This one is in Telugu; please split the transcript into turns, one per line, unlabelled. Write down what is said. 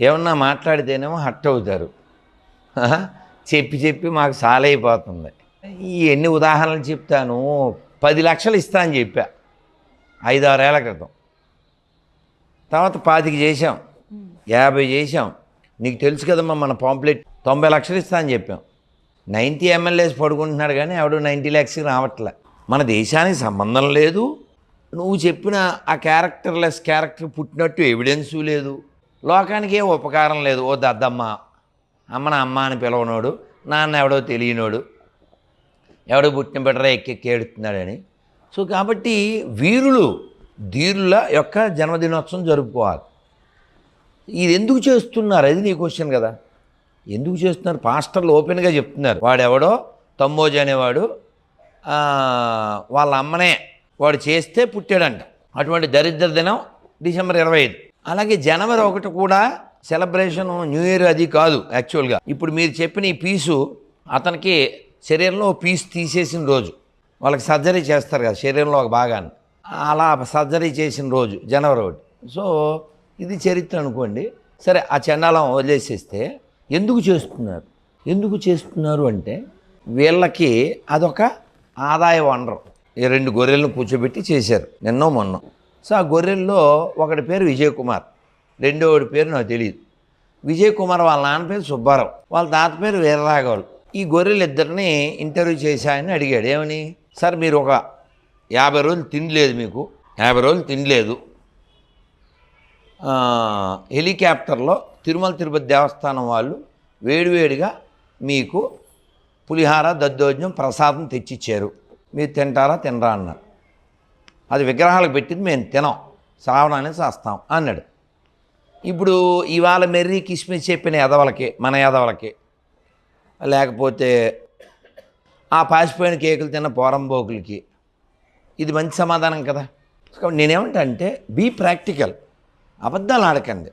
ఏమన్నా మాట్లాడితేనేమో హట్ అవుతారు. చెప్పి చెప్పి మాకు సాలైపోతుంది. ఈ ఎన్ని ఉదాహరణలు చెప్తాను పది లక్షలు ఇస్తా అని చెప్పా. ఐదారేళ్ళ క్రితం. తర్వాత పాతికి చేసాం యాభై చేసాం నీకు తెలుసు కదమ్మా మన పాంప్లెట్ తొంభై లక్షలు ఇస్తా అని చెప్పాం. నైంటీ ఎమ్మెల్యేస్ పడుకుంటున్నాడు కానీ ఎవడు నైంటీ ల్యాక్స్కి రావట్లే. మన దేశానికి సంబంధం లేదు. నువ్వు చెప్పిన ఆ క్యారెక్టర్లెస్ క్యారెక్టర్ పుట్టినట్టు ఎవిడెన్సు లేదు. లోకానికి ఏ ఉపకారం లేదు. ఓ దద్దమ్మ అమ్మన అమ్మ అని పిలవనోడు నాన్న ఎవడో తెలియనోడు ఎవడో పుట్టిన బిడ్డరా ఎక్కెక్కి ఏడుతున్నాడని సో కాబట్టి వీరులు ధీరుల యొక్క జన్మదినోత్సవం జరుపుకోవాలి. ఇది ఎందుకు చేస్తున్నారు? అది నీ క్వశ్చన్ కదా. ఎందుకు చేస్తున్నారు? పాస్టర్లు ఓపెన్గా చెప్తున్నారు. వాడెవడో? తమ్మోజి అనేవాడు వాళ్ళ అమ్మనే. వాడు చేస్తే పుట్టాడంట. అటువంటి దరిద్ర దినం డిసెంబర్ ఇరవై ఐదు. అలాగే జనవరి ఒకటి కూడా సెలబ్రేషన్ న్యూ ఇయర్ అది కాదు యాక్చువల్గా ఇప్పుడు మీరు చెప్పిన ఈ పీసు అతనికి శరీరంలో పీస్ తీసేసిన రోజు. వాళ్ళకి సర్జరీ చేస్తారు కదా శరీరంలో ఒక భాగాన్ని. అలా సర్జరీ చేసిన రోజు జనవరి ఒకటి. సో ఇది చరిత్ర అనుకోండి. సరే ఆ చండాలం వదిలేసేస్తే ఎందుకు చేస్తున్నారు? ఎందుకు చేస్తున్నారు అంటే వీళ్ళకి అదొక ఆదాయ వనరు. ఈ రెండు గొర్రెలను కూర్చోబెట్టి చేశారు నిన్నో మొన్న. సో ఆ గొర్రెల్లో ఒకటి పేరు విజయ్ కుమార్ రెండోడి పేరు నాకు తెలియదు విజయ్ కుమార్ వాళ్ళ నాన్న పేరు సుబ్బారావు. వాళ్ళ తాత పేరు వీరరాఘవులు. ఈ గొర్రెలు ఇద్దరిని ఇంటర్వ్యూ చేశాయని అడిగాడు. ఏమని? సార్ మీరు ఒక యాభై రోజులు తినలేదు మీకు. యాభై రోజులు తినలేదు. హెలికాప్టర్లో తిరుమల తిరుపతి దేవస్థానం వాళ్ళు వేడివేడిగా మీకు పులిహార దద్దోజనం ప్రసాదం తెచ్చిచ్చారు. మీరు తింటారా? తినరా? అన్నారు. అది విగ్రహాలకు పెట్టింది మేము తినం. శ్రావణాన్ని చేస్తాం అన్నాడు. ఇప్పుడు ఇవాళ మెర్రీ కిస్మిస్ చెప్పిన ఎదవలకి మన ఎదవలకి లేకపోతే ఆ పాసిపోయిన కేకులు తిన్న పోరంబోకులకి ఇది మంచి సమాధానం కదా? నేనేమంటా అంటే బీ ప్రాక్టికల్ అబద్ధాలు ఆడకండి.